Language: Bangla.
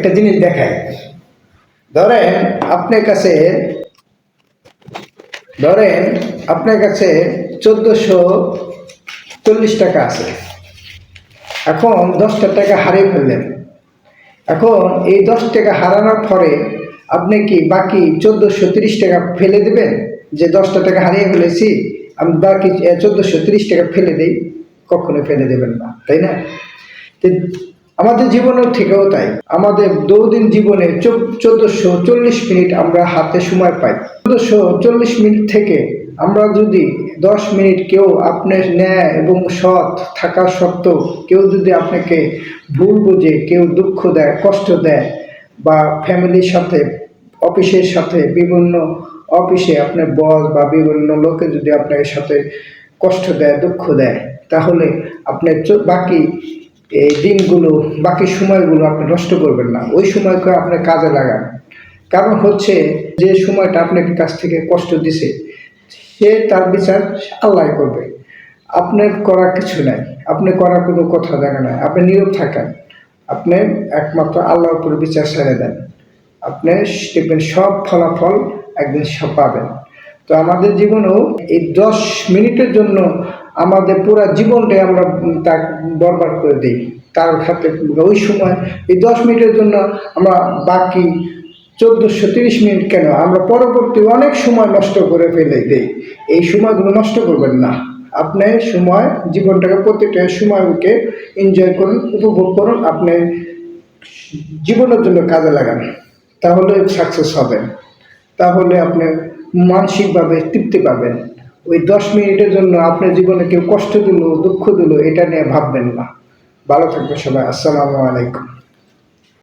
একটা জিনিস দেখায় ধরেন আপনার কাছে, ধরেন আপনার কাছে চোদ্দোশো চল্লিশ টাকা আছে। এখন দশটা টাকা হারিয়ে ফেললেন। এখন এই দশ টাকা হারানোর পরে আপনি কি বাকি চোদ্দোশো তিরিশ টাকা ফেলে দেবেন? যে দশটা টাকা হারিয়ে ফেলেছি, আমি বাকি চোদ্দোশো তিরিশ টাকা ফেলে দেই কখনো ফেলে দেবেন না, তাই না? আমাদের জীবনেও থেকেও তাই। আমাদের দৌদিন জীবনে চোদ্দশো চল্লিশ মিনিট আমরা হাতে সময় পাই। চোদ্দোশো চল্লিশ মিনিট থেকে আমরা যদি দশ মিনিট কেউ আপনার ন্যায় এবং সৎ থাকা সত্ত্বেও কেউ যদি আপনাকে ভুল বুঝে, কেউ দুঃখ দেয়, কষ্ট দেয় বা ফ্যামিলির সাথে, অফিসের সাথে, বিভিন্ন অফিসে আপনার বস বা বিভিন্ন লোকে যদি আপনার সাথে কষ্ট দেয়, দুঃখ দেয়, তাহলে আপনার বাকি এই দিনগুলো, বাকি সময়গুলো আপনি নষ্ট করবেন না। ওই সময়কে আপনি কাজে লাগান। কারণ হচ্ছে, যে সময়টা আপনাকে কাছ থেকে কষ্ট দিছে, সে তার বিচার আল্লাহ করবে। আপনার করা কিছু নাই। আপনি করার কোনো কথা দেখা নাই আপনি নীরব থাকেন। আপনি একমাত্র আল্লাহর উপর বিচার ছেড়ে দেন। আপনি দেখবেন সব ফলাফল একদিন সব পাবেন। তো আমাদের জীবনেও এই দশ মিনিটের জন্য আমাদের পুরো জীবনটাই আমরা তা বরবাদ করে দিই। তার খাতে ওই সময় এই দশ মিনিটের জন্য আমরা বাকি চোদ্দোশো তিরিশ মিনিট কেন আমরা পরবর্তী অনেক সময় নষ্ট করে ফেলে দিই। এই সময়গুলো নষ্ট করবেন না। আপনি সময়, জীবনটাকে প্রত্যেকটা সময়কে এনজয় করুন, উপভোগ করুন, আপনি জীবনের জন্য কাজে লাগান। তাহলে সাকসেস হবেন তাহলে আপনি মানসিকভাবে তৃপ্তি পাবেন। ওই দশ মিনিটের জন্য আপনার জীবনে কেউ কষ্ট দিল, দুঃখ দিল, এটা নিয়ে ভাববেন না। ভালো থাকবে সবাই, আসসালামু আলাইকুম।